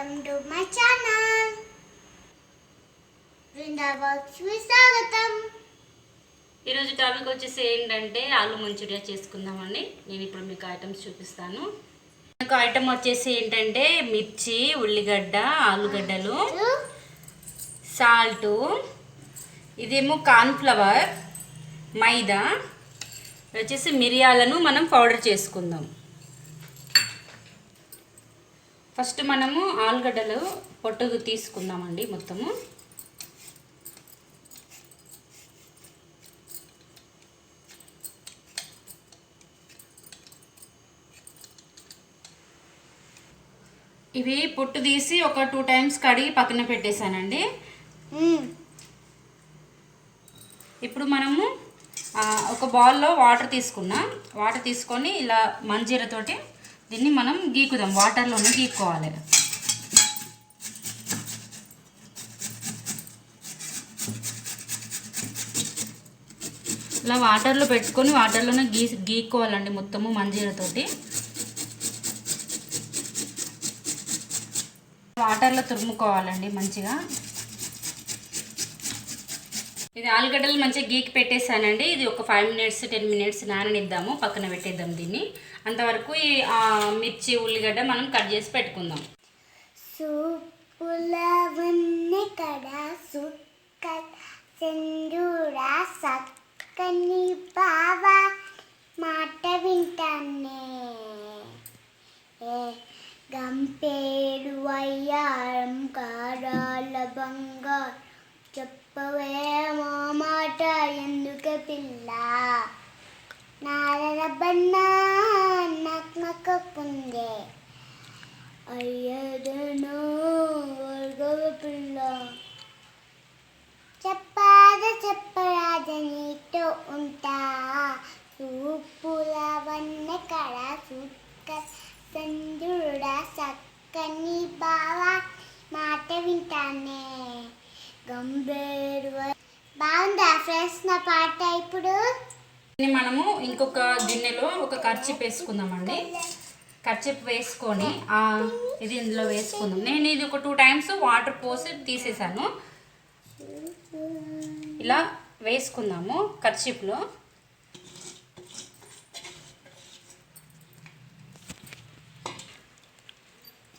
Welcome to my channel బృందాబాక్స్కి స్వాగతం ఈరోజు టాపిక్ వచ్చేసి ఏంటంటే ఆలు మంచూరియా చేసుకుందామండి. నేను ఇప్పుడు మీకు ఐటమ్స్ చూపిస్తాను. నాకు ఐటమ్ వచ్చేసి ఏంటంటే మిర్చి ఉల్లిగడ్డ ఆలుగడ్డలు సాల్టు ఇదేమో కార్న్ఫ్లవర్ మైదా వచ్చేసి మిరియాలను మనం పౌడర్ చేసుకుందాం. ఫస్ట్ మనము ఆలుగడ్డలు పొట్టుకు తీసుకుందామండి మొత్తము. ఇవి పొట్టు తీసి ఒక టూ టైమ్స్ కడిగి పక్కన పెట్టేశానండి. ఇప్పుడు మనము ఒక బౌల్లో వాటర్ తీసుకున్నాం. వాటర్ తీసుకొని ఇలా మంజీరతోటి దీన్ని మనం గీకుదాం వాటర్లోనే గీక్కోవాలి. ఇలా వాటర్లో పెట్టుకొని వాటర్లోనే గీ గీక్కోవాలండి మొత్తము మంజీరతోటి వాటర్లో తురుముకోవాలండి మంచిగా. ఇది ఆలుగడ్డలు మంచిగా గీకి పెట్టేసానండి. ఇది ఒక ఫైవ్ మినిట్స్ టెన్ మినిట్స్ నాననిద్దాము పక్కన పెట్టేద్దాం దీన్ని. అంతవరకు ఈ మిర్చి ఉల్లిగడ్డ మనం కట్ చేసి పెట్టుకుందాం. సూపులవన్నీ కదా సుక్క సెందురా సక్కని బావా మాట వింటానే. ఏ గంపేడు అయ్యారం కారాల బంగారు చెప్పవేమో మాట ఎందుకు పిల్ల? నారబన్నా నాకు నక్కుందే అయ్యదనో వర్గవ పిల్ల. చెప్పాద చెప్పరాద నీతో ఉంటా. సూపులవన్న కళ సుక్క సందుడా చక్కని బావా మాట వింటానే. గంభీరు బాగుందా ఫ్రెండ్స్ నా పాట ఇప్పుడు? మనము ఇంకొక గిన్నెలో ఒక కర్చీప్ వేసుకుందామండి. కర్చీప్ వేసుకొని ఇది ఇందులో వేసుకుందాం. నేను ఇది ఒక టూ టైమ్స్ వాటర్ పోసి తీసేసాను. ఇలా వేసుకుందాము కర్చీప్లో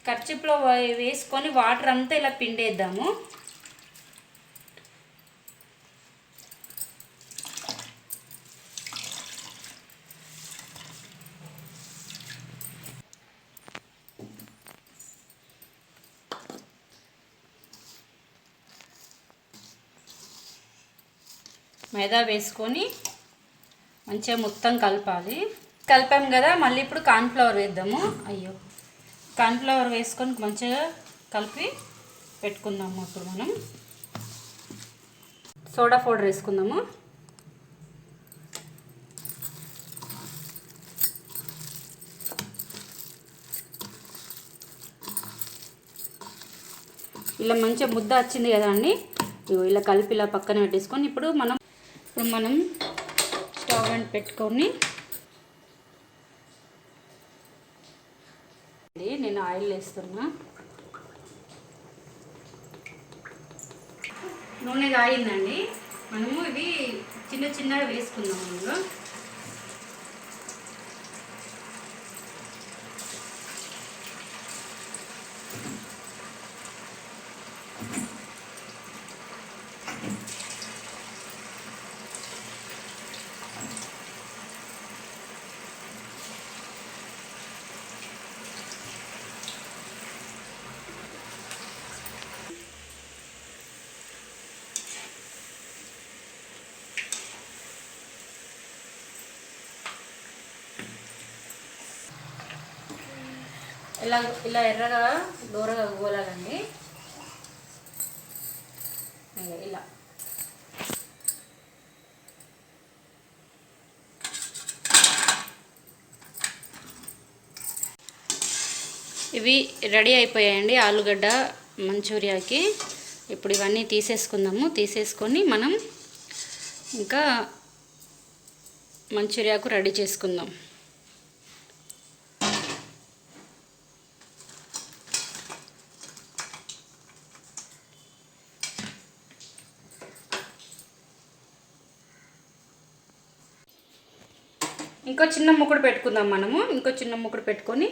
కర్చీప్లో వేసుకొని వాటర్ అంతా ఇలా పిండేద్దాము. మైదా వేసుకొని మంచిగా మొత్తం కలపాలి. కలిపాం కదా మళ్ళీ ఇప్పుడు కార్న్ఫ్లవర్ వేద్దాము. అయ్యో. కార్న్ఫ్లవర్ వేసుకొని మంచిగా కలిపి పెట్టుకుందాము అప్పుడు మనం. సోడా పౌడర్ వేసుకుందాము. ఇలా మంచిగా ముద్ద వచ్చింది కదా అండి. ఇగో ఇలా కలిపి ఇలా పక్కన పెట్టేసుకొని ఇప్పుడు మనం ఇప్పుడు మనం స్టవ్ అండ్ పెట్టుకొని ఇది నేను ఆయిల్ వేస్తున్నా. నూనె కాయిందండి మనము ఇవి చిన్న చిన్నగా వేసుకుందాం అందులో ఇలా ఇలా ఎర్రగా దూరగా గోలాలండి. ఇలా. ఇవి రెడీ అయిపోయాయండి ఆలుగడ్డ మంచూరియాకి. ఇప్పుడు ఇవన్నీ తీసేసుకుందాము. తీసేసుకొని మనం ఇంకా మంచూరియాకు రెడీ చేసుకుందాం. ఇంకో చిన్న ముక్కుడు పెట్టుకుందాం మనము. ఇంకో చిన్న ముక్కుడు పెట్టుకొని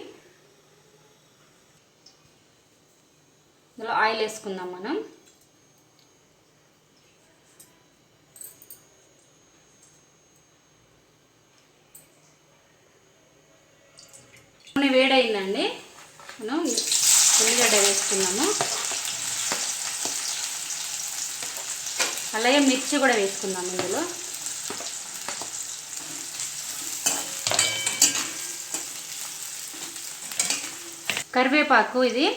ఇందులో ఆయిల్ వేసుకుందాం మనం. నూనె వేడైందండి. మనం ఉల్లిగడ్డ వేసుకున్నాము అలాగే మిర్చి కూడా వేసుకుందాం ఇందులో. కరివేపాకు ఇది.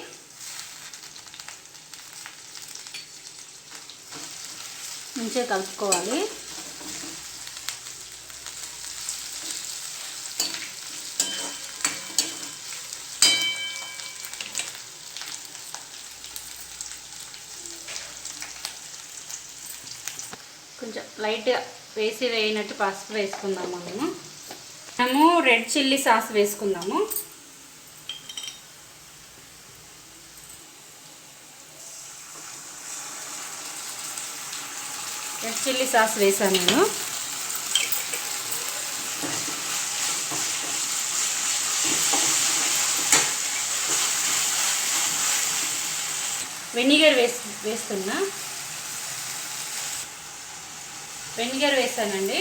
మంచిగా కలుపుకోవాలి. కొంచెం లైట్గా వేసి వేయినట్టు పసుపు వేసుకుందాము. మనము మనము రెడ్ చిల్లీ సాస్ వేసుకుందాము. రెడ్ చిల్లీ సాస్ వేసాను నేను. వెనిగర్ వేస్ వేస్తున్నా. వెనిగర్ వేసానండి.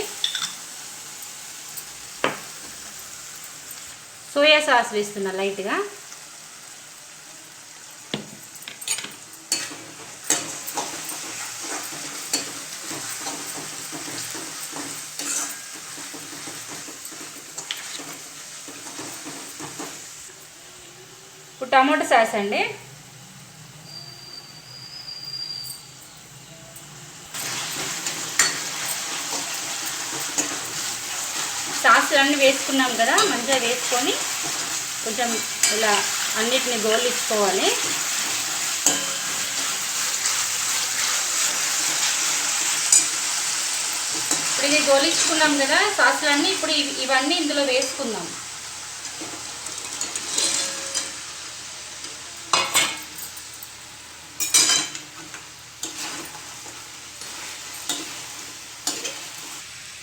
సోయా సాస్ వేస్తున్నా లైట్గా. టమాటో సాస్ అండి. సాసులు అన్నీ వేసుకున్నాం కదా మంచిగా వేసుకొని కొంచెం ఇలా అన్నిటిని గోలించుకోవాలి. ఇప్పుడు ఇది గోలించుకున్నాం కదా సాసులన్నీ ఇప్పుడు ఇవన్నీ ఇందులో వేసుకుందాం.